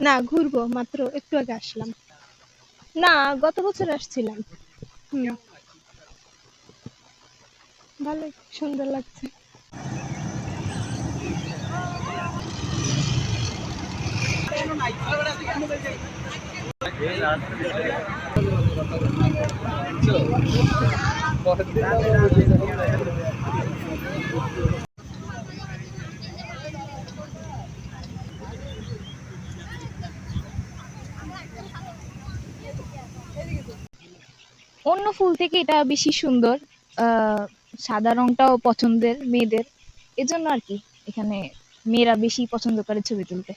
না ঘুরবো মাত্র একটু আগে আসলাম। না গত বছর আসছিলাম। ভালো সুন্দর লাগছে। অন্য ফুল থেকে এটা বেশি সুন্দর সাদা রংটাও পছন্দের মেয়েদের। এজন্য আর কি এখানে মেয়েরা বেশি পছন্দ করে ছবি তুলতে।